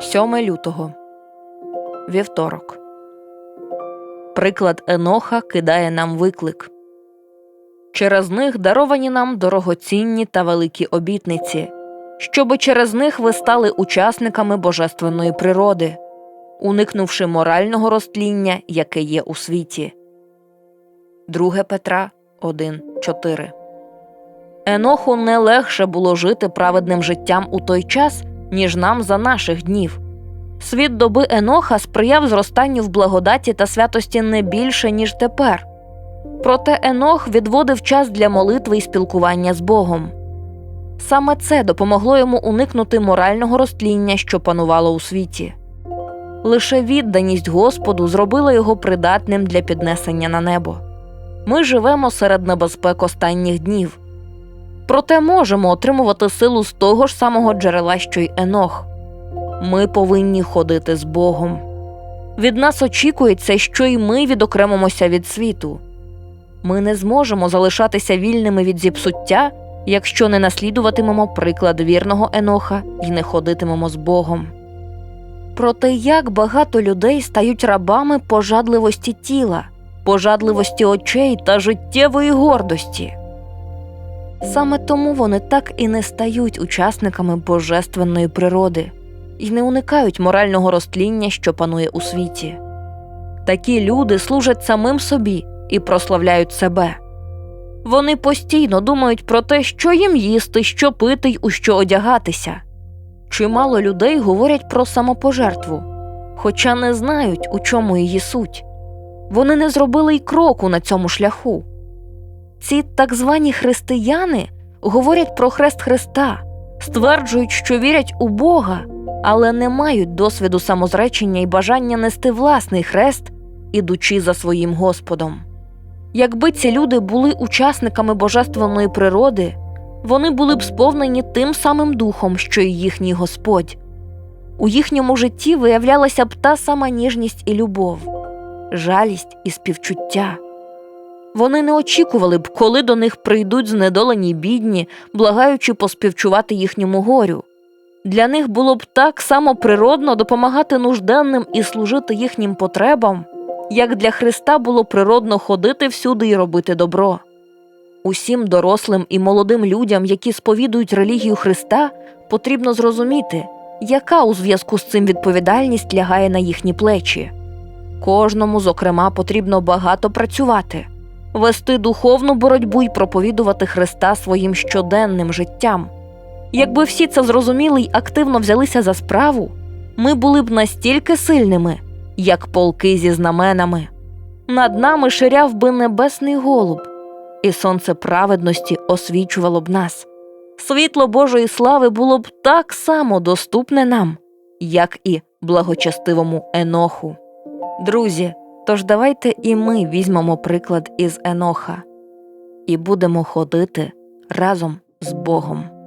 7 лютого Вівторок. Приклад Еноха кидає нам виклик. Через них даровані нам дорогоцінні та великі обітниці, щоби через них ви стали учасниками божественної природи, уникнувши морального розтління, яке є у світі. 2 Петра 1.4 Еноху не легше було жити праведним життям у той час, ніж нам за наших днів. Світ доби Еноха сприяв зростанню в благодаті та святості не більше, ніж тепер. Проте Енох відводив час для молитви і спілкування з Богом. Саме це допомогло йому уникнути морального розтління, що панувало у світі. Лише відданість Господу зробила його придатним для піднесення на небо. Ми живемо серед небезпек останніх днів. Проте можемо отримувати силу з того ж самого джерела, що й Енох. Ми повинні ходити з Богом. Від нас очікується, що й ми відокремимося від світу. Ми не зможемо залишатися вільними від зіпсуття, якщо не наслідуватимемо приклад вірного Еноха і не ходитимемо з Богом. Проте як багато людей стають рабами пожадливості тіла, пожадливості очей та життєвої гордості. Саме тому вони так і не стають учасниками божественної природи і не уникають морального розтління, що панує у світі. Такі люди служать самим собі і прославляють себе. Вони постійно думають про те, що їм їсти, що пити й у що одягатися. Чимало людей говорять про самопожертву, хоча не знають, у чому її суть. Вони не зробили й кроку на цьому шляху. Ці так звані християни говорять про хрест Христа, стверджують, що вірять у Бога, але не мають досвіду самозречення і бажання нести власний хрест, ідучи за своїм Господом. Якби ці люди були учасниками божественної природи, вони були б сповнені тим самим духом, що й їхній Господь. У їхньому житті виявлялася б та сама ніжність і любов, жалість і співчуття. Вони не очікували б, коли до них прийдуть знедолені бідні, благаючи поспівчувати їхньому горю. Для них було б так само природно допомагати нужденним і служити їхнім потребам, як для Христа було природно ходити всюди і робити добро. Усім дорослим і молодим людям, які сповідують релігію Христа, потрібно зрозуміти, яка у зв'язку з цим відповідальність лягає на їхні плечі. Кожному, зокрема, потрібно багато працювати, вести духовну боротьбу і проповідувати Христа своїм щоденним життям. Якби всі це зрозуміли й активно взялися за справу, ми були б настільки сильними, як полки зі знаменами. Над нами ширяв би небесний голуб, і сонце праведності освічувало б нас. Світло Божої слави було б так само доступне нам, як і благочестивому Еноху. Друзі, тож давайте і ми візьмемо приклад із Еноха і будемо ходити разом з Богом.